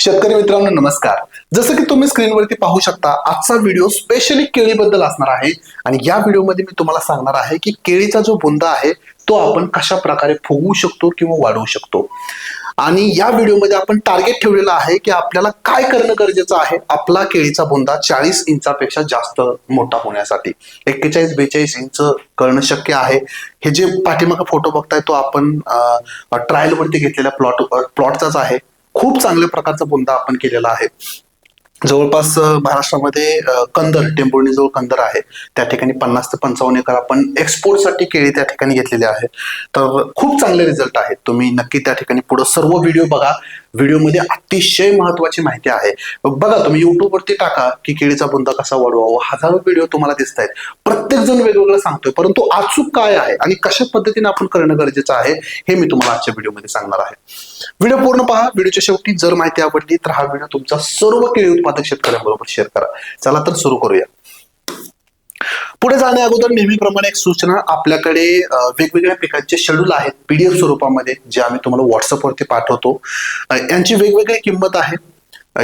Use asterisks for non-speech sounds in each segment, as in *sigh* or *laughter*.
शेतकरी मित्रांनो नमस्कार. जसं की तुम्ही स्क्रीनवरती पाहू शकता आजचा व्हिडिओ स्पेशली केळीबद्दल असणार आहे. आणि या व्हिडिओमध्ये मी तुम्हाला सांगणार आहे की केळीचा जो बुंदा आहे तो आपण कशा प्रकारे फुगवू शकतो किंवा वाढवू शकतो. आणि या व्हिडिओमध्ये आपण टार्गेट ठेवलेलं आहे की आपल्याला काय करणं गरजेचं आहे? आपला केळीचा बुंदा चाळीस इंचापेक्षा जास्त मोठा होण्यासाठी. एक्केचाळीस बेचाळीस इंच करणं शक्य आहे. हे जे पाठीमागे फोटो बघताय तो आपण ट्रायल वरती घेतलेल्या प्लॉट प्लॉटचाच आहे. खूप चांगल्या प्रकारचा बुंदा आपण केलेला आहे. जवळपास महाराष्ट्रामध्ये कंदर टेंभुर्णी जवळ कंदर आहे. त्या ठिकाणी पन्नास ते पंचावन्न एकर आपण एक्सपोर्टसाठी केळी त्या ठिकाणी घेतलेले आहे तर खूप चांगले रिझल्ट आहेत. तुम्ही नक्की त्या ठिकाणी पुढे सर्व व्हिडिओ बघा. व्हिडिओमध्ये अतिशय महत्वाची माहिती आहे. बघा तुम्ही युट्यूबवरती टाका की केळीचा बुंदा कसा वाढवावा हजारो व्हिडिओ तुम्हाला दिसत आहेत. प्रत्येक जण वेगवेगळं सांगतोय परंतु अचूक काय आहे आणि कशा पद्धतीने आपण करणं गरजेचं आहे हे मी तुम्हाला आजच्या व्हिडिओमध्ये सांगणार आहे. व्हिडिओ पूर्ण पहा. व्हिडिओच्या शेवटी जर माहिती आवडली तर हा व्हिडिओ तुमचा सर्व केळी उत्पादक शेतकऱ्यांबरोबर शेअर करा. चला तर सुरू करूया. पुढे जाण्या अगोदर नेहमीप्रमाणे एक सूचना आपल्याकडे वेगवेगळ्या पिकांचे शेड्यूल आहेत पीडीएफ स्वरूपामध्ये जे आम्ही तुम्हाला व्हॉट्सअपवरती पाठवतो. यांची वेगवेगळी किंमत आहे.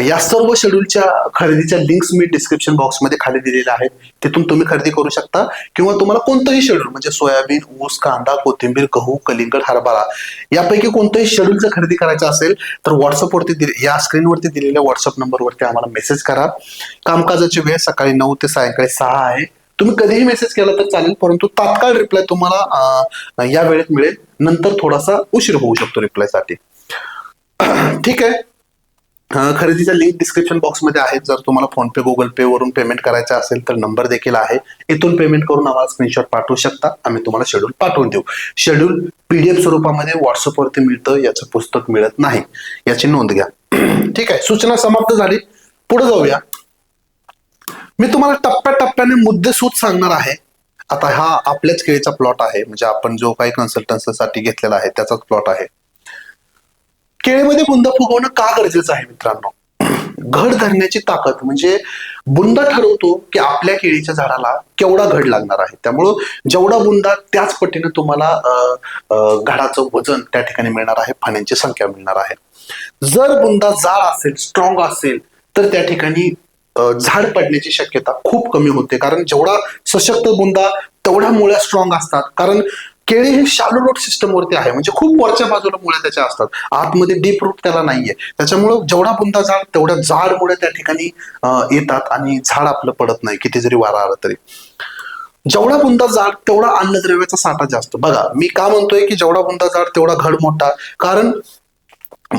या सर्व शेड्यूलच्या खरेदीच्या लिंक्स मी डिस्क्रिप्शन बॉक्समध्ये खाली दिलेल्या आहेत. तिथून तुम्ही खरेदी करू शकता. किंवा तुम्हाला कोणतंही शेड्यूल म्हणजे सोयाबीन ऊस कांदा कोथिंबीर गहू कलिंगड हरभरा यापैकी कोणतंही शेड्यूल जर खरेदी करायचं असेल तर व्हॉट्सअपवरती दिले या स्क्रीनवरती दिलेल्या व्हॉट्सअप नंबरवरती आम्हाला मेसेज करा. कामकाजाची वेळ सकाळी नऊ ते सायंकाळी सहा आहे. तुम्ही कधीही मेसेज केला तर चालेल परंतु तात्काळ रिप्लाय तुम्हाला या वेळेत मिळेल. नंतर थोडासा उशीर होऊ शकतो रिप्लायसाठी *clears throat* ठीक आहे. खरेदीच्या खरेदीचा लिंक डिस्क्रिप्शन बॉक्समध्ये आहे जर तुम्हाला फोनपे गुगल पे वरून पेमेंट करायचं असेल तर नंबर देखील आहे. इथून पेमेंट करून आम्हाला स्क्रीनशॉट पाठवू शकता. आम्ही तुम्हाला शेड्यूल पाठवून देऊ. शेड्यूल पीडीएफ स्वरूपामध्ये व्हॉट्सअपवरती मिळतं. याचं पुस्तक मिळत नाही. याची नोंद घ्या. *clears throat* ठीक आहे. सूचना समाप्त झाली. पुढे जाऊया. मी तुम्हाला टप्प्याटप्प्याने मुद्देसूद सांगणार आहे. आता हा आपल्याच केळीचा प्लॉट आहे. म्हणजे आपण जो काही कन्सल्टन्सीसाठी घेतलेला आहे त्याचाच प्लॉट आहे. केळीमध्ये बुंदा फुगवणं का गरजेचं आहे मित्रांनो? घड धरण्याची ताकद म्हणजे बुंदा ठरवतो की आपल्या केळीच्या झाडाला केवढा घड लागणार आहे. त्यामुळं जेवढा बुंदा त्याच पटीने तुम्हाला घडाचं वजन त्या ठिकाणी मिळणार आहे फाण्यांची संख्या मिळणार आहे. जर बुंदा जाड असेल स्ट्रॉंग असेल तर त्या ठिकाणी झाड पडण्याची शक्यता खूप कमी होते. कारण जेवढा सशक्त बुंदा तेवढ्या मुळ्या स्ट्रॉंग असतात. कारण केळी हे शालो रोड सिस्टम वरती आहे. म्हणजे खूप वरच्या बाजूला मुळ्या त्याच्या असतात. आतमध्ये डीप रूट त्याला नाहीये. त्याच्यामुळं जेवढा बुंदा झाड तेवढ्या जाड मुळे त्या ठिकाणी येतात आणि झाड आपलं पडत नाही. किती जरी वारा आला तरी. जेवढा बुंदा जाड तेवढा अन्नद्रव्याचा साठा जास्त. बघा मी का म्हणतोय की जेवढा बुंदा जाड तेवढा घड मोठा? कारण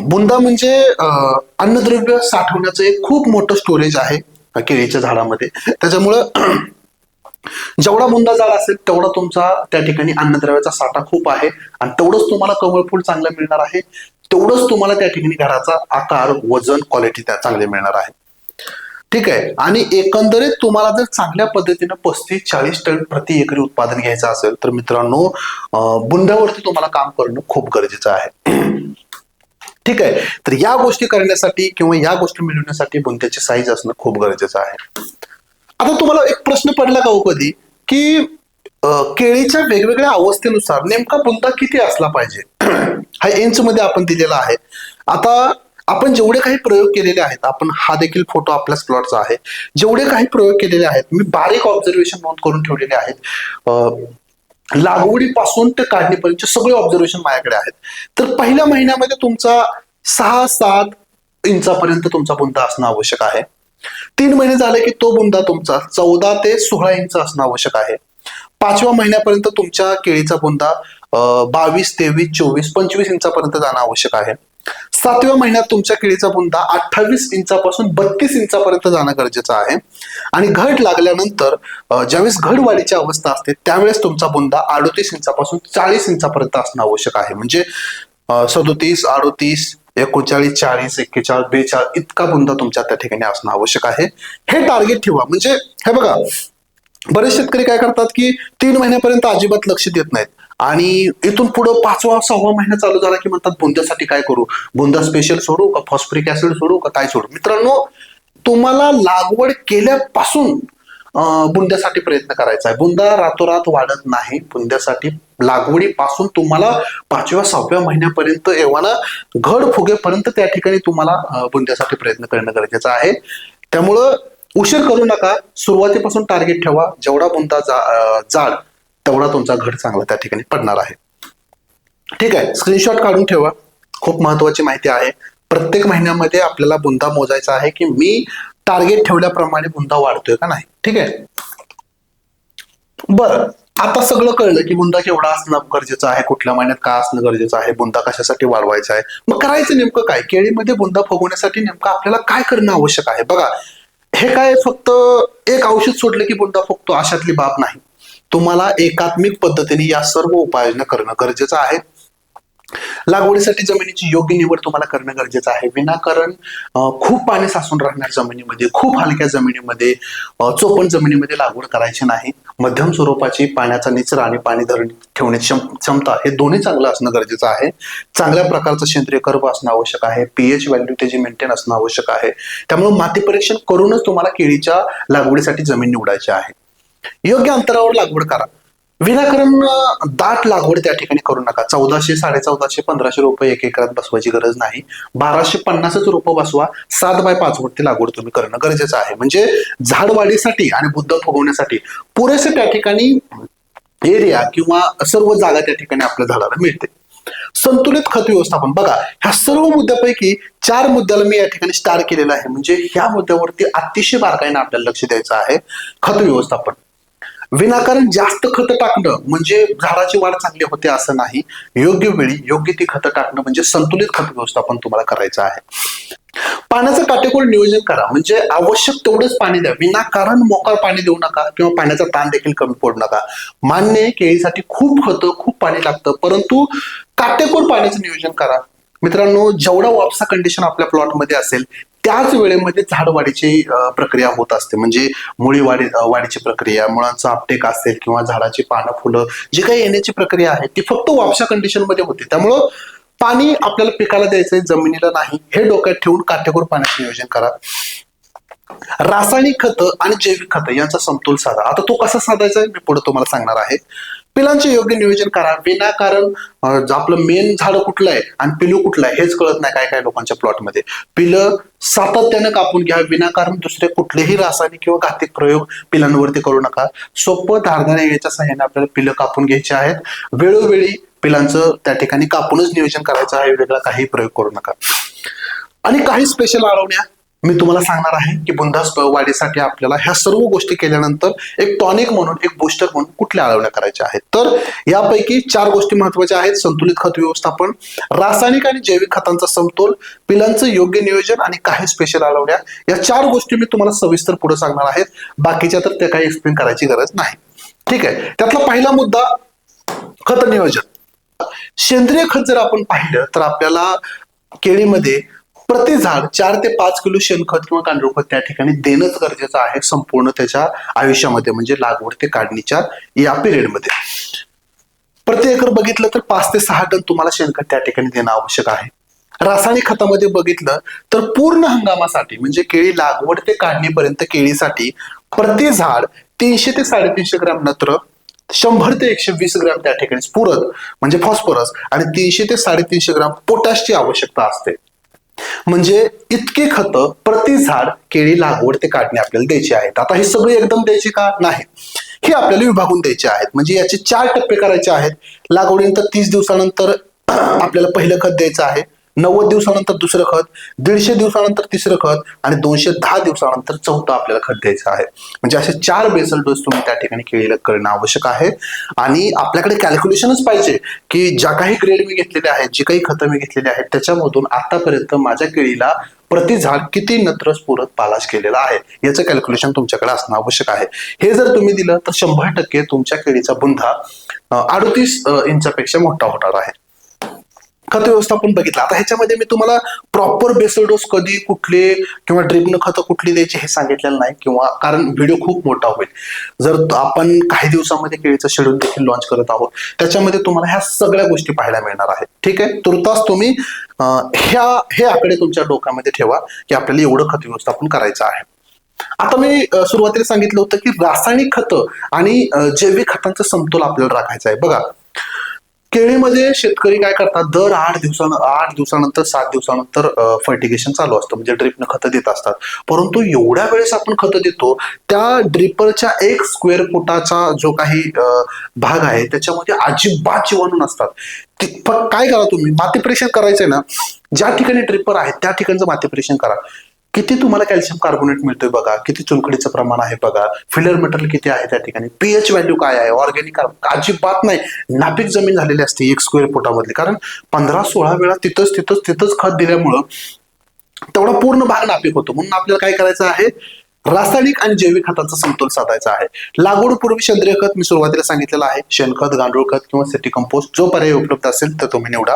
बुंदा म्हणजे अन्नद्रव्य साठवण्याचं एक खूप मोठं स्टोरेज आहे केळीच्या झाडामध्ये. त्याच्यामुळं जेवढा बुंदा झाड असेल तेवढा तुमचा त्या ठिकाणी अन्नद्रव्याचा साठा खूप आहे. आणि तेवढंच तुम्हाला कमळफूल चांगलं मिळणार आहे. तेवढंच तुम्हाला त्या ठिकाणी घराचा आकार वजन क्वालिटी त्या चांगली मिळणार आहे. ठीक आहे? आणि एकंदरीत तुम्हाला जर चांगल्या पद्धतीनं पस्तीस चाळीस टन प्रति एकरी उत्पादन घ्यायचं असेल तर मित्रांनो बुंद्यावरती तुम्हाला काम करणं खूप गरजेचं आहे. ठीक आहे? तर या गोष्टी करण्यासाठी किंवा या गोष्टी मिळवण्यासाठी बुंत्याची साईज असणं खूप गरजेचं आहे. आता तुम्हाला एक प्रश्न पडला का हो कधी? की केळीच्या वेगवेगळ्या अवस्थेनुसार नेमका बुंदा किती असला पाहिजे? *clears throat* हा इंच मध्ये आपण दिलेला आहे. आता आपण जेवढे काही प्रयोग केलेले आहेत आपण हा देखील फोटो आपल्याच प्लॉटचा आहे. जेवढे काही प्रयोग केलेले आहेत मी बारीक ऑब्झर्वेशन नोंद करून ठेवलेले आहेत. लागवडीपासून ते काढणीपर्यंतचे सगळे ऑब्झर्वेशन माझ्याकडे आहेत. तर पहिल्या महिन्यामध्ये तुमचा सहा सात इंचापर्यंत तुमचा बुंदा असणं आवश्यक आहे. तीन महिने झाले की तो बुंदा तुमचा चौदा ते सोळा इंच असणं आवश्यक आहे. पाचव्या महिन्यापर्यंत तुमच्या केळीचा बुंदा बावीस तेवीस चोवीस पंचवीस इंचापर्यंत जाणं आवश्यक आहे. सातव्या महिन्यात तुमच्या केळीचा बुंदा अठ्ठावीस इंचापासून बत्तीस इंचापर्यंत जाणं गरजेचं आहे. आणि घट लागल्यानंतर ज्यावेळेस घड वाढीची अवस्था असते त्यावेळेस तुमचा बुंदा अडोतीस इंचापासून चाळीस इंचापर्यंत असणं आवश्यक आहे. म्हणजे सदोतीस अडोतीस एकोणचाळीस चाळीस एक्केचाळीस बेचाळीस इतका बुंदा तुमच्या त्या ठिकाणी असणं आवश्यक आहे. हे टार्गेट ठेवा. म्हणजे हे बघा बरेच शेतकरी काय करतात की तीन महिन्यापर्यंत अजिबात लक्ष देत नाहीत. आणि इथून पुढं पाचवा सहावा महिना चालू झाला की म्हणतात बुंद्यासाठी काय करू? बुंदा स्पेशल सोडू का फॉस्फरिक ऍसिड सोडू का काय सोडू? मित्रांनो तुम्हाला लागवड केल्यापासून बुंद्यासाठी प्रयत्न करायचा आहे. बुंदा रातोरात वाढत नाही. बुंद्यासाठी लागवडीपासून तुम्हाला पाचव्या सहाव्या महिन्यापर्यंत एव्हाना घड फुगेपर्यंत त्या ठिकाणी तुम्हाला बुंद्यासाठी प्रयत्न करणं गरजेचं आहे. त्यामुळं उशीर करू नका. सुरुवातीपासून टार्गेट ठेवा. जेवढा बुंदा जा- जाड तेवढा तुमचा घट चांगला त्या ठिकाणी पडणार आहे. ठीक आहे स्क्रीनशॉट काढून ठेवा. खूप महत्वाची माहिती आहे. प्रत्येक महिन्यामध्ये आपल्याला बुंदा मोजायचा आहे की मी टार्गेट ठेवल्याप्रमाणे बुंदा वाढतोय का नाही. ठीक आहे? बरं आता सगळं कळलं की बुंदा केवढा असणं गरजेचं आहे कुठल्या महिन्यात का असणं गरजेचं आहे बुंदा कशासाठी वाढवायचा आहे. मग करायचं नेमकं काय? केळीमध्ये बुंदा फुगवण्यासाठी नेमकं आपल्याला काय करणं आवश्यक आहे? बघा हे काय फक्त एक औषध सोडलं की बुंदा फुगतो अशातली बाब नाही. तुम्हाला एकात्मिक पद्धतीने या सर्व उपाययोजना करणं गरजेचं आहे. लागवडीसाठी जमिनीची योग्य निवड तुम्हाला करणं गरजेचं आहे. विनाकारण खूप पाणी साचून राहणार जमिनीमध्ये खूप हलक्या जमिनीमध्ये चोपण जमिनीमध्ये लागवड करायची नाही. मध्यम स्वरूपाची पाण्याचा निचरा आणि पाणी धरण ठेवण्याची क्षम- क्षमता हे दोन्ही चांगलं असणं गरजेचं आहे. चांगल्या प्रकारचं सेंद्रिय कर्व असणं आवश्यक आहे. पीएच व्हॅल्यू त्याची मेंटेन असणं आवश्यक आहे. त्यामुळे माती परीक्षण करूनच तुम्हाला केळीच्या लागवडीसाठी जमीन निवडायची आहे. योग्य अंतरावर लागवड करा. विनाकारण दाट लागवड त्या ठिकाणी करू नका. चौदाशे साडे चौदाशे पंधराशे रुपये एक एकरात बसवायची गरज नाही. बाराशे पन्नासच रोपं बसवा. सात बाय पाच वरती लागवड तुम्ही करणं गरजेचं आहे. म्हणजे झाड वाढीसाठी आणि बुद्ध फुगवण्यासाठी पुरेसे त्या ठिकाणी एरिया किंवा सर्व जागा त्या ठिकाणी आपल्या झाडाला मिळते. संतुलित खत व्यवस्थापन. बघा ह्या सर्व मुद्द्यापैकी चार मुद्द्याला मी या ठिकाणी स्टार केलेला आहे. म्हणजे ह्या मुद्द्यावरती अतिशय बारकाईने आपल्याला लक्ष द्यायचं आहे. खत व्यवस्थापन. विनाकारण जास्त खत टाकणं म्हणजे झाडाची वाढ चांगली होते असं नाही. योग्य वेळी योग्य ती खतं टाकणं म्हणजे संतुलित खत व्यवस्थापन तुम्हाला करायचं आहे. पाण्याचं काटेकोर नियोजन करा. म्हणजे आवश्यक तेवढंच पाणी द्या. विनाकारण मोकार पाणी देऊ नका किंवा पाण्याचा ताण देखील कमी पडू नका. मान्य केळीसाठी खूप खतं खूप पाणी लागतं. परंतु काटेकोर पाण्याचं नियोजन करा. मित्रांनो जेवढा वापसा कंडिशन आपल्या प्लॉटमध्ये असेल त्याच वेळेमध्ये झाड वाढीची प्रक्रिया होत असते. म्हणजे मुळी वाढी वाढीची प्रक्रिया मुळांचा अपटेक असेल किंवा झाडाची पानं फुलं जी काही येण्याची प्रक्रिया आहे ती फक्त वापशा कंडिशनमध्ये होते. त्यामुळं पाणी आपल्याला पिकाला द्यायचंय जमिनीला नाही. हे डोक्यात ठेवून काटेकोर पाण्याचं नियोजन करा. रासायनिक खतं आणि जैविक खतं यांचा समतोल साधा. आता तो कसा साधायचा? मी पुढे तुम्हाला सांगणार आहे. पिलांचे योग्य नियोजन करा. विनाकारण आपलं मेन झाड कुठलं आहे आणि पिलू कुठलं आहे हेच कळत नाही काय काय लोकांच्या प्लॉटमध्ये पिलं सातत्यानं कापून घ्या विनाकारण दुसरे कुठलेही रासायनिक किंवा घातिक प्रयोग पिलांवरती करू नका. सोपं धारदार याच्या सहाय्याने आपल्याला पिलं कापून घ्यायची आहेत. वेळोवेळी पिलांचं त्या ठिकाणी कापूनच नियोजन करायचं आहे वेगळा काही प्रयोग करू नका. आणि काही स्पेशल अडवण्या मी तुम्हाला सांगणार आहे की बुंदास वाढीसाठी आपल्याला ह्या सर्व गोष्टी केल्यानंतर एक टॉनिक म्हणून एक बुस्टर म्हणून कुठल्या आळवण्या करायच्या आहेत? तर यापैकी चार गोष्टी महत्त्वाच्या आहेत. संतुलित खत व्यवस्थापन रासायनिक आणि जैविक खतांचा समतोल पिलांचं योग्य नियोजन आणि काही स्पेशल आळवण्या. या चार गोष्टी मी तुम्हाला सविस्तर पुढे सांगणार आहेत. बाकीच्या तर त्या काही एक्सप्लेन करायची गरज नाही. ठीक आहे. त्यातला पहिला मुद्दा खत नियोजन. सेंद्रिय खत जर आपण पाहिलं तर आपल्याला केळीमध्ये प्रति झाड चार ते पाच किलो शेणखत किंवा गांडूळ खत त्या ठिकाणी देणंच गरजेचं आहे संपूर्ण त्याच्या आयुष्यामध्ये म्हणजे लागवड ते काढणीच्या या पिरियडमध्ये. प्रति एकर बघितलं तर पाच ते सहा टन तुम्हाला शेणखत त्या ठिकाणी देणं आवश्यक आहे. रासायनिक खतामध्ये बघितलं तर पूर्ण हंगामासाठी म्हणजे केळी लागवड ते काढणीपर्यंत केळीसाठी प्रति झाड तीनशे ते साडेतीनशे ग्रॅम नत्र शंभर ते एकशे वीस ग्रॅम त्या ठिकाणी स्फुरद म्हणजे फॉस्फरस आणि तीनशे ते साडेतीनशे ग्रॅम पोटॅशची आवश्यकता असते. म्हणजे इतके खत प्रति झाड केळी लागवड ते काढणे आपल्याला द्यायची आहेत. आता हे सगळे एकदम द्यायचे का? नाही हे आपल्याला विभागून द्यायचे आहेत. म्हणजे याचे चार टप्पे करायचे आहेत. लागवडीनंतर तीस दिवसानंतर *clears throat* आपल्याला पहिलं खत द्यायचं आहे. नव्वद दिवसानंतर दुसरं खत दीडशे दिवसानंतर तिसरं खत आणि दोनशे दहा दिवसानंतर चौथं आपल्याला खत द्यायचं आहे. म्हणजे असे चार बेसल डोस तुम्ही त्या ठिकाणी केळीला करणं आवश्यक आहे. आणि आपल्याकडे कॅल्क्युलेशनच पाहिजे की ज्या काही ग्रेड मी घेतलेले आहेत जी काही खतं मी घेतलेली आहेत त्याच्यामधून आतापर्यंत माझ्या केळीला प्रति झाड किती नत्र स्फुरत पालाश केलेला आहे? याचं कॅल्क्युलेशन तुमच्याकडे असणं आवश्यक आहे. हे जर तुम्ही दिलं तर शंभर टक्के तुमच्या केळीचा बुंधा अडतीस इंचापेक्षा मोठा होणार आहे. खत व्यवस्थापन बघितलं. आता ह्याच्यामध्ये मी तुम्हाला प्रॉपर बेसल डोस कधी कुठले किंवा ड्रिपनं खतं कुठली द्यायची हे सांगितलेलं नाही किंवा कारण व्हिडिओ खूप मोठा होईल. जर आपण काही दिवसामध्ये केळीचं शेड्यूल देखील लॉन्च करत आहोत त्याच्यामध्ये तुम्हाला ह्या सगळ्या गोष्टी पाहायला मिळणार आहेत. ठीक आहे? तुर्तास तुम्ही ह्या हे आकडे तुमच्या डोक्यामध्ये ठेवा की आपल्याला एवढं खत व्यवस्थापन करायचं आहे. आता मी सुरुवातीला सांगितलं होतं की रासायनिक खतं आणि जैविक खतांचा समतोल आपल्याला राखायचा आहे. बघा केळीमध्ये शेतकरी काय करतात? दर आठ दिवसान आठ दिवसानंतर सात दिवसानंतर फर्टिगेशन चालू असतं. म्हणजे ड्रिपनं खतं देत असतात. परंतु एवढ्या वेळेस आपण खतं देतो त्या ड्रिपरच्या एक स्क्वेअर फुटाचा जो काही भाग आहे त्याच्यामध्ये अजिबात जीवाणू नसतात. काय करा तुम्ही? माती परीक्षण करायचंय ना? ज्या ठिकाणी ड्रिपर आहे त्या ठिकाणचं माती परीक्षण करा. किती तुम्हाला कॅल्शियम कार्बोनेट मिळतोय बघा? किती चुनखडीचं प्रमाण आहे बघा? फिलर मटेरियल किती आहे त्या ठिकाणी? पीएच व्हॅल्यू काय आहे? ऑर्गॅनिक अजिबात नाही. नापीक जमीन झालेली असते एक स्क्वेअर फुटामधली. कारण पंधरा सोळा वेळा तिथंच तिथंच तिथंच खत दिल्यामुळं तेवढा पूर्ण भाग नापीक होतो. म्हणून आपल्याला काय करायचं आहे? रासायनिक आणि जैविक खतांचा समतोल साधायचा आहे. लागवडपूर्वी सेंद्रिय खत मी सुरुवातीला सांगितलेलं आहे. शेणखत गांडूळ खत किंवा सिटी कंपोस्ट जो पर्याय उपलब्ध असेल तर तुम्ही निवडा.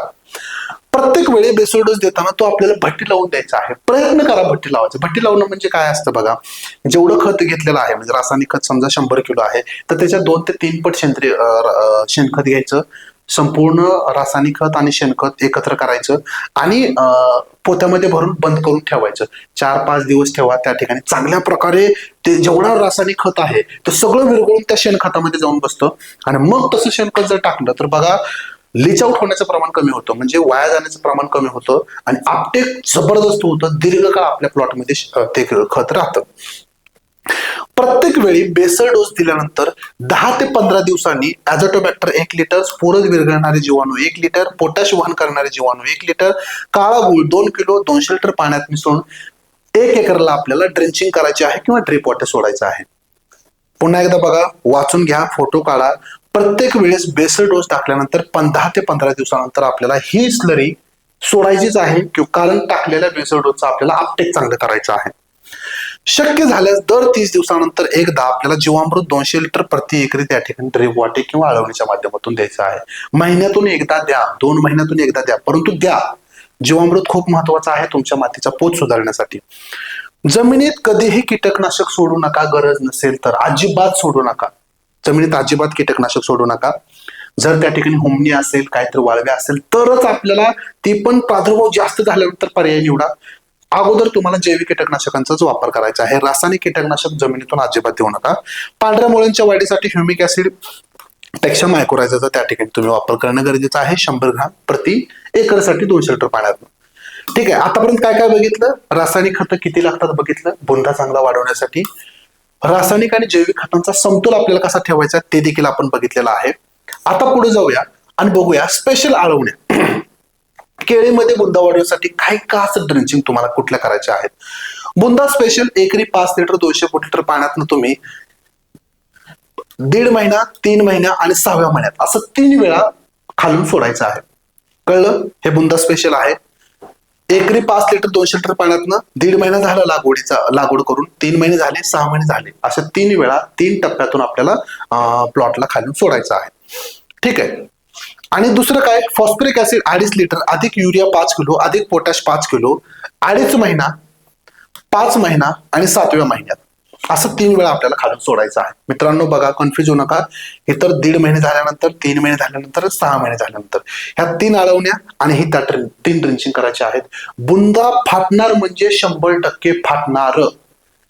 प्रत्येक वेळी बेसल डोस देताना तो आपल्याला भट्टी लावून द्यायचा आहे. प्रयत्न करा भट्टी लावायचं. भट्टी लावणं म्हणजे काय असतं बघा? म्हणजे जेवढं खत घेतलेलं आहे. म्हणजे रासायनिक खत समजा शंभर किलो आहे तर त्याच्या दोन ते तीन पट सेंद्रिय शेणखत घ्यायचं. संपूर्ण रासायनिक खत आणि शेणखत एकत्र करायचं आणि पोत्यामध्ये भरून बंद करून ठेवायचं. चार पाच दिवस ठेवा. त्या ठिकाणी चांगल्या प्रकारे ते जेवढा रासायनिक खत आहे ते सगळं विरघळून त्या शेणखतामध्ये जाऊन बसतं. आणि मग तसं शेणखत जर टाकलं तर बघा लिच आउट होण्याचं प्रमाण कमी होतं. म्हणजे वाया जाण्याचं प्रमाण कमी होतं आणि आपटेक जबरदस्त होतं. दीर्घकाळ आपल्या प्लॉटमध्ये ते खत राहतं. प्रत्येक वेळी बेसर डोस दिल्यानंतर दहा ते पंधरा दिवसांनी ऍझोटोबॅक्टर एक लिटर स्फोरज विरघळणारे जीवाणू एक लिटर पोटॅश वहन करणारे जीवाणू एक लिटर काळा गुळ दोन किलो दोनशे लिटर पाण्यात मिसळून एक एकरला आपल्याला ड्रेंचिंग करायची आहे किंवा ड्रिप वॉटर सोडायचं आहे. पुन्हा एकदा बघा वाचून घ्या फोटो काढा. प्रत्येक वेळेस बेसल डोस टाकल्यानंतर पंधरा ते पंधरा दिवसानंतर आपल्याला ही स्लरी सोडायचीच आहे किंवा कारण टाकलेल्या बेसल डोसचा आपल्याला अपटेक चांगलं करायचं आहे. शक्य झाल्यास दर तीस दिवसानंतर एकदा आपल्याला जीवामृत दोनशे लिटर प्रति एकरी त्या ठिकाणी ड्रीप वाटे किंवा अळवणीच्या माध्यमातून द्यायचं आहे. महिन्यातून एकदा द्या दोन महिन्यातून एकदा द्या परंतु द्या. जीवामृत खूप महत्वाचं आहे तुमच्या मातीचा पोत सुधारण्यासाठी. जमिनीत कधीही कीटकनाशक सोडू नका गरज नसेल तर अजिबात सोडू नका. जमिनीत अजिबात कीटकनाशक सोडू नका. जर त्या ठिकाणी हुमणी असेल काहीतरी वाळव्या असेल तरच आपल्याला ती पण प्रादुर्भाव जास्त झाल्यानंतर पर्याय निवडा. अगोदर तुम्हाला जैविक कीटकनाशकांचाच वापर करायचा आहे. रासायनिक कीटकनाशक जमिनीतून अजिबात देऊ नका. पांढऱ्या मुळ्यांच्या वाढीसाठी ह्युमिक ऍसिडपेक्षा मायक्रोरायझरचा त्या ठिकाणी तुम्ही वापर करणं गरजेचं आहे. शंभर ग्राम प्रति एकरसाठी दोनशे लिटर पाण्यात ठीक आहे आतापर्यंत काय काय बघितलं? रासायनिक खतं किती लागतात बघितलं? बुंदा चांगला वाढवण्यासाठी. रासायनिक आणि जैविक खतांचा समतोल आपल्याला कसा ठेवायचा ते देखील आपण बघितलेलं आहे. आता पुढे जाऊया आणि बघूया स्पेशल आळवण्या. *clears throat* केळीमध्ये बुंदा वाढवण्यासाठी काही खास ड्रिंचिंग तुम्हाला कुठल्या करायच्या आहेत? बुंदा स्पेशल एकरी पाच लिटर दोनशे फुट लिटर पाण्यातनं तुम्ही दीड महिना तीन महिना आणि सहाव्या महिन्यात असं तीन वेळा खालून सोडायचं आहे. कळलं? हे बुंदा स्पेशल आहे. एकरी पाच लिटर दोनशे लिटर पाण्यातनं दीड महिना झाला लागवडीचा लागवड करून. तीन महिने झाले सहा महिने झाले. अशा तीन वेळा तीन टप्प्यातून आपल्याला प्लॉटला खालून सोडायचं आहे. ठीक आहे. आणि दुसरं काय? फॉस्फरिक ऍसिड अडीच लिटर अधिक युरिया पाच किलो अधिक पोटॅश पाच किलो अडीच महिना पाच महिना आणि सातव्या महिन्यात. असं तीन वेळा आपल्याला खालून सोडायचं आहे. मित्रांनो बघा कन्फ्युज होऊ नका. हे तर दीड महिने झाल्यानंतर तीन महिने झाल्यानंतर सहा महिने झाल्यानंतर. ह्या तीन अळवण्या आणि ही त्या ड्रिं- तीन ड्रिंचिंग करायच्या आहेत. बुंदा फाटणार म्हणजे शंभर टक्के फाटणार.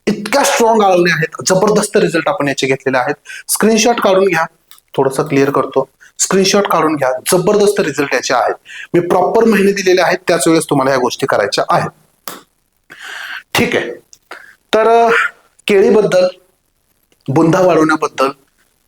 इतक्या स्ट्रॉंग आळवण्या आहेत. जबरदस्त रिझल्ट आपण याचे घेतलेले आहेत. स्क्रीनशॉट काढून घ्या. थोडंसं क्लिअर करतो. स्क्रीनशॉट काढून घ्या. जबरदस्त रिझल्ट याचे आहेत. मी प्रॉपर महिने दिलेले आहेत. त्याच वेळेस तुम्हाला ह्या गोष्टी करायच्या आहेत. ठीक आहे. तर केळीबद्दल बुंदा वाढवण्याबद्दल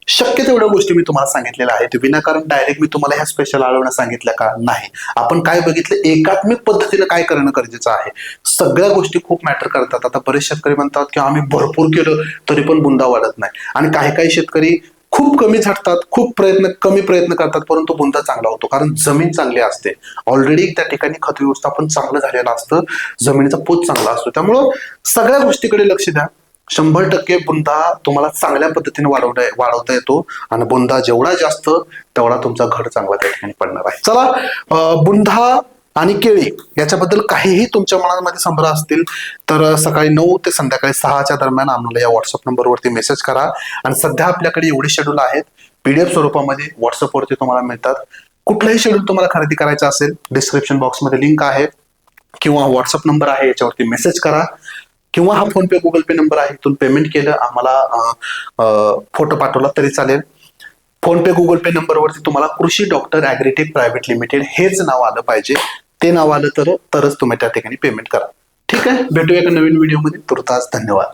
शक्य तेवढ्या गोष्टी मी तुम्हाला सांगितलेल्या आहेत. विनाकारण डायरेक्ट मी तुम्हाला ह्या स्पेशल आळवण्या सांगितल्या का? नाही. आपण काय बघितलं? एकात्मिक पद्धतीने काय करणं गरजेचं आहे? सगळ्या गोष्टी खूप मॅटर करतात. आता बरेच शेतकरी म्हणतात की आम्ही भरपूर केलं तरी पण बुंदा वाढत नाही. आणि काही काही शेतकरी खूप कमी झटतात खूप प्रयत्न कमी प्रयत्न करतात परंतु बुंदा चांगला होतो. कारण जमीन चांगली असते. ऑलरेडी त्या ठिकाणी खत व्यवस्थापन चांगलं झालेलं असतं. जमिनीचा पोत चांगला असतो. त्यामुळं सगळ्या गोष्टीकडे लक्ष द्या. शंभर टक्के बुंदा तुम्हाला चांगल्या पद्धतीने वाढवता वाढवता येतो. आणि बुंदा जेवढा जास्त तेवढा तुमचा घड चांगला त्या ठिकाणी पडणार आहे. चला बुंदा आणि केळी याच्याबद्दल काहीही तुमच्या मनामध्ये संभ्र असतील तर सकाळी नऊ ते संध्याकाळी सहाच्या दरम्यान आम्हाला या व्हॉट्सअप नंबरवरती मेसेज करा. आणि सध्या आपल्याकडे एवढे शेड्यूल आहेत पीडीएफ स्वरूपामध्ये व्हॉट्सअपवरती तुम्हाला मिळतात. कुठलाही शेड्यूल तुम्हाला खरेदी करायचं असेल डिस्क्रिप्शन बॉक्समध्ये लिंक आहे. किंवा व्हॉट्सअप नंबर आहे याच्यावरती मेसेज करा. किंवा हा PhonePe Google Pay number आहे इथून पेमेंट केलं आम्हाला फोटो पाठवला तरी चालेल. फोन पे गुगल पे नंबरवरती तुम्हाला कृषी डॉक्टर ॲग्रीटेक प्रायव्हेट लिमिटेड हेच नाव आलं पाहिजे. ते नाव आलं तर तरच तुम्ही त्या ठिकाणी पेमेंट करा. ठीक आहे? भेटूया एका नवीन व्हिडिओमध्ये तुर्तास धन्यवाद.